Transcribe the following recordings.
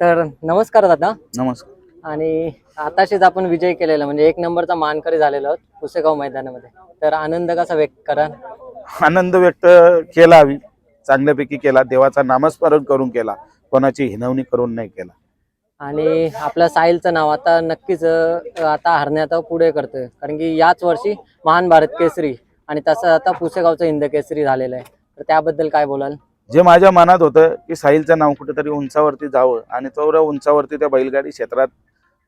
तर नमस्कार दादा. नमस्कार. आणि आताशीच आपण विजय केलेला म्हणजे एक नंबरचा मानकरी झालेलो आहोत पुसेगाव मैदानामध्ये. तर आनंद कसा व्यक्त करा आनंद व्यक्त केला चांगल्यापैकी केला. देवाचा नामस्मरण करून केला. कोणाची हिनवणी करून नाही केला. आणि आपल्या साहिलचं नाव आता नक्कीच अं, आता हरण्यात पुढे करतोय. कारण की याच वर्षी महान भारत केसरी आणि तसं आता पुसेगावचं हिंद केसरी झालेलं आहे. तर त्याबद्दल काय बोलाल? जे माझ्या मनात होतं की साहिलचं नाव कुठेतरी उंचावरती जावं आणि तेवढ्या उंचावरती त्या बैलगाडी क्षेत्रात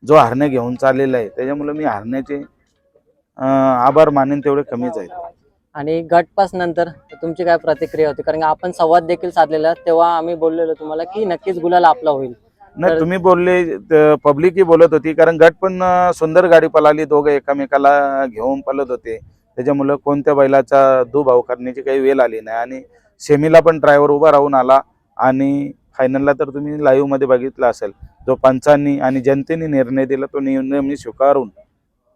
जो हरणे घेऊन चाललेला आहे त्याच्यामुळे मी हरण्याचे आभार मानेन तेवढे कमीच आहेत. आणि गटपास नंतर तुमची काय प्रतिक्रिया होती? कारण आपण संवाद देखील साधलेला तेव्हा आम्ही बोललेलो तुम्हाला की नक्कीच गुलाल आपला होईल. नाही तुम्ही बोलले पब्लिकही बोलत होती कारण गट पण सुंदर गाडी पळाली दोघं एकामेकाला घेऊन पळत होते. त्याच्यामुळं कोणत्या बैलाचा दुभाव करण्याची काही वेळ आली नाही. आणि सेमीला पण ड्रायव्हर उभा राहून आला आणि फायनलला तर तुम्ही लाईव्हमध्ये बघितलं असेल. जो पंचांनी आणि जनतेने निर्णय दिला तो निर्णय मी स्वीकारून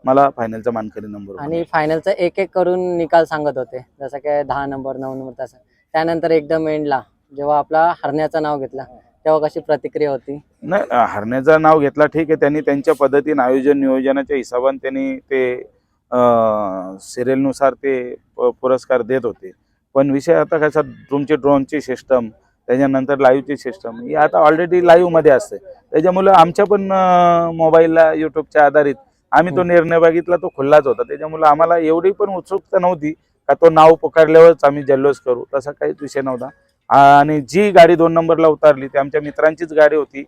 मला फायनलचा मानकरी नंबर आणि फायनलचा एक एक करून निकाल सांगत होते. जसं काय दहा नंबर नऊ नंबर तसं. त्यानंतर एकदम एंडला जेव्हा आपला हरण्याचं नाव घेतला तेव्हा कशी प्रतिक्रिया होती? नाही हरण्याचं नाव घेतला ठीक आहे. त्यांनी त्यांच्या पद्धतीने आयोजन नियोजनाच्या हिशोबाने त्यांनी ते सिरियलनुसार ते पुरस्कार देत होते. पण विषय आता कसा तुमची ड्रोनची सिस्टम त्याच्यानंतर लाईव्हची सिस्टम ही आता ऑलरेडी लाईव्हमध्ये असते. त्याच्यामुळे आमच्या पण मोबाईलला युट्यूबच्या आधारित आम्ही तो निर्णय बघितला तो खुल्लाच होता. त्याच्यामुळे आम्हाला एवढी पण उत्सुकता नव्हती का तो नाव पुकारल्यावरच आम्ही जल्लोष करू. तसा काहीच विषय नव्हता. आणि जी गाडी दोन नंबरला उतारली ती आमच्या मित्रांचीच गाडी होती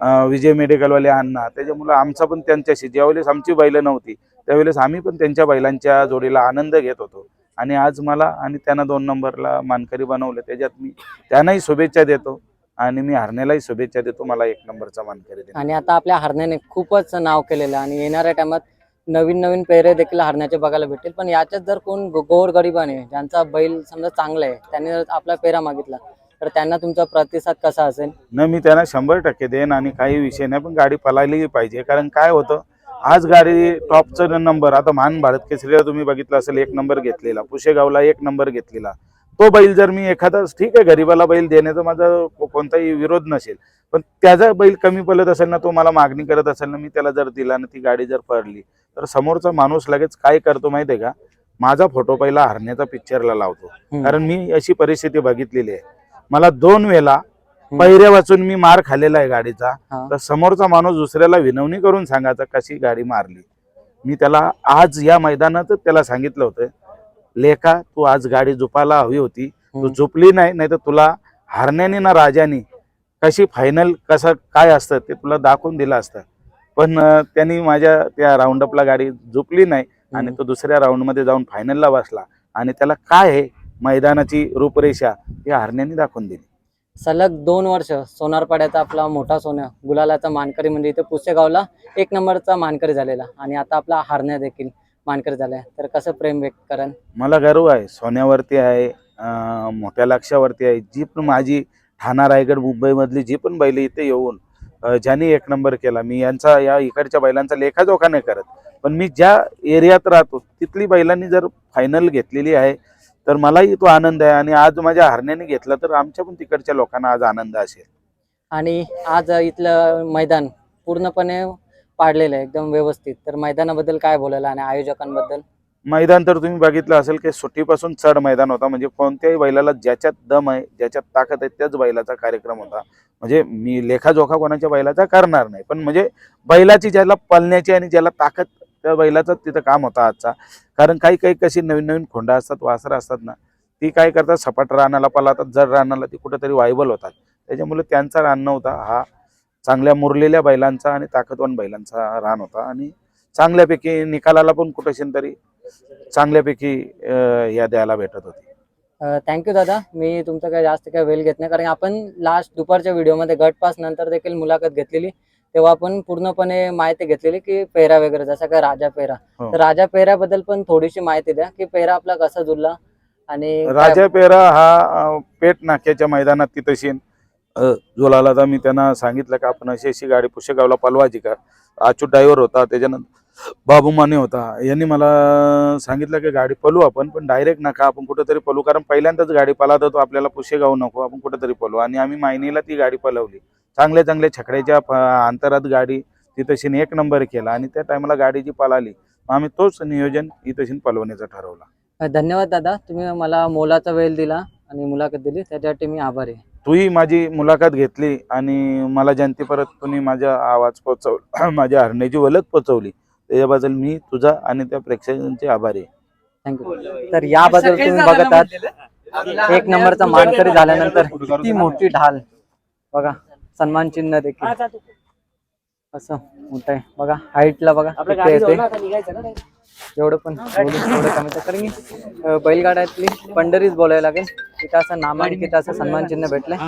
अं, विजय मेडिकलवाले अण्णा. त्याच्यामुळं आमचा पण त्यांच्याशी ज्यावेळेस आमची बैलं नव्हती त्यावेळेस आम्ही पण त्यांच्या बैलांच्या जोडीला आनंद घेत होतो. आणि आज मला आणि त्यांना दोन नंबरला मानकरी बनवलं. त्याच्यात मी त्यांनाही शुभेच्छा देतो आणि मी हरण्यालाही शुभेच्छा देतो. मला एक नंबरचा मानकरी देतो. आणि आता आपल्या हरण्याने खूपच नाव केलेलं आणि येणाऱ्या टायमात नवीन नवीन पेरे देखील हरण्याचे बघायला भेटतील. पण याच्यात जर कोण गोरगरिबाने ज्यांचा बैल समजा चांगला आहे त्यांनी जर आपला पेरा मागितला तर त्यांना तुमचा प्रतिसाद कसा असेल? न मी त्यांना शंभर टक्के देईन आणि काही विषय नाही पण गाडी पळायलाही पाहिजे. कारण काय होतं आज गाडी टॉपचा नंबर आता महान भारत केसरीला तुम्ही बघितलं असेल एक नंबर घेतलेला पुशेगावला एक नंबर घेतलेला तो बैल जर मी एखादा ठीक आहे गरीबाला बैल देण्याचा माझा कोणताही विरोध नसेल पण त्याचा बैल कमी पडत असेल ना तो मला मागणी करत असेल ना मी त्याला जर दिला ना ती गाडी जर पडली तर समोरचा माणूस लगेच काय करतो माहिती आहे का माझा फोटो पहिला हरण्याचा पिक्चरला लावतो. कारण मी अशी परिस्थिती बघितलेली आहे मला दोन वेळा. पहिऱ्या वाचून मी मार खाल्लेला आहे गाडीचा. तर समोरचा माणूस दुसऱ्याला विनवणी करून सांगायचा कशी गाडी मारली मी त्याला आज या मैदानात त्याला सांगितलं होतं लेखा तू आज गाडी झोपायला हवी होती तू. झोपली नाही नाही तर तुला हारण्याने ना राजाने कशी फायनल कसं काय असतं ते तुला दाखवून दिलं असतं पण त्यांनी माझ्या त्या राऊंडअपला गाडी झोपली नाही आणि. तो दुसऱ्या राऊंडमध्ये जाऊन फायनलला बसला आणि त्याला काय आहे मैदानाची रूपरेषा हे हरण्याने दाखवून दिली सलग दोन वर्ष सोनारपाड्याचा आपला मोठा सोन्या गुलालाचा मानकरी म्हणजे इथे पुसेगावला एक नंबरचा मानकरी झालेला. आणि आता आपला हारण्या देखील मानकरी झालाय. तर कसं प्रेम व्यक्त करण मला गर्व आहे. सोन्यावरती आहे मोठ्या लक्षावरती आहे. जी पण माझी ठाणा रायगड मुंबईमधली जी पण बैल इथे येऊन ज्यांनी एक नंबर केला मी यांचा या इकडच्या बैलांचा लेखाजोखा नाही करत. पण मी ज्या एरियात राहतो तिथली बैलांनी जर फायनल घेतलेली आहे तर मलाही तो आनंद आहे आणि आज माझ्या हरण्याने घेतला तर आमच्या पण तिकडच्या लोकांना आज आनंद असेल. आणि आज इथलं मैदान पूर्णपणे पाडलेलं आहे एकदम व्यवस्थित. तर मैदानाबद्दल काय बोलायला आणि आयोजकांबद्दल? मैदान तर तुम्ही बघितलं असेल की सुट्टीपासून चढ मैदान होता. म्हणजे कोणत्याही बैलाला ज्याच्यात दम आहे ज्याच्यात ताकद आहे त्याच बैलाचा कार्यक्रम होता. म्हणजे मी लेखाजोखा कोणाच्या बैलाचा करणार नाही. पण म्हणजे बैलाची ज्याला पळण्याची आणि ज्याला ताकद त्या बैलाचं तिथं काम होता आजचा. कारण काही काही कशी नवीन नवीन खोंडा असतात वासरं असतात ना ती काय करतात सपाट रानाला पलातात जड रानाला ती कुठंतरी वायबल होतात. त्याच्यामुळे त्यांचा रान नव्हता हा चांगल्या मुरलेल्या बैलांचा आणि ताकदवान बैलांचा रान होता. आणि चांगल्यापैकी निकालाला पण कुठेशी तरी चांगल्यापैकी या द्यायला भेटत होती. थँक्यू दादा. मी तुमचं काही जास्त काही वेळ घेत नाही. कारण आपण लास्ट दुपारच्या व्हिडिओमध्ये गट पास नंतर देखील मुलाखत घेतलेली. तेव्हा आपण पूर्णपणे माहिती घेतलेली की पेरा वगैरे जसं काय राजा पेरा हो. तर राजा पेऱ्याबद्दल पण थोडीशी माहिती द्या की पेरा आपला कसा जुळला आणि राजा पेरा हा पेट नाक्याच्या मैदानात तिथशी जोलाला तर मी त्यांना सांगितलं का आपण अशी अशी गाडी पुशेगावला पलवायची का अच्युत ड्रायव्हर होता त्याच्यानंतर बाबू माने होता. यांनी मला सांगितलं की गाडी पलू आपण पण डायरेक्ट नका आपण कुठेतरी पलू. कारण पहिल्यांदाच गाडी पळत होतो आपल्याला पुशेगाव नको आपण कुठेतरी पलू. आणि आम्ही मायनीला ती गाडी पलवली. चांगल्या चांगल्या छकड्याच्या अंतरात गाडी ती तशी एक नंबर केला आणि त्या टायमाला गाडी जी पळाली मग आम्ही तोच नियोजन ही तशी पलवण्याचं ठरवलं धन्यवाद दादा. तुम्ही मला मोलाचा वेळ दिला आणि मुलाखत दिली. त्याच्यासाठी मी आभारी आहे. तूही माझी मुलाखत घेतली आणि मला जनते परत तुम्ही माझा आवाज पोचवला माझ्या हरण्याची वलक पोचवली त्याच्याबद्दल मी तुझा आणि त्या प्रेक्षकांचे आभारी आहे. थँक्यू तर याबद्दल तुम्ही बघत आहात एक नंबरचा मानकरी झाल्यानंतर किती मोठी ढाल. बघा. सन्मान चिन्ह देखील असं मोठं आहे. बघा हाईटला बघा येते एवढं पण थोडं कमी तर कारण की बैलगाड्यातली पंढरीच बोलायला लागेल. तिथं असं नामांकित असं सन्मान चिन्ह भेटलंय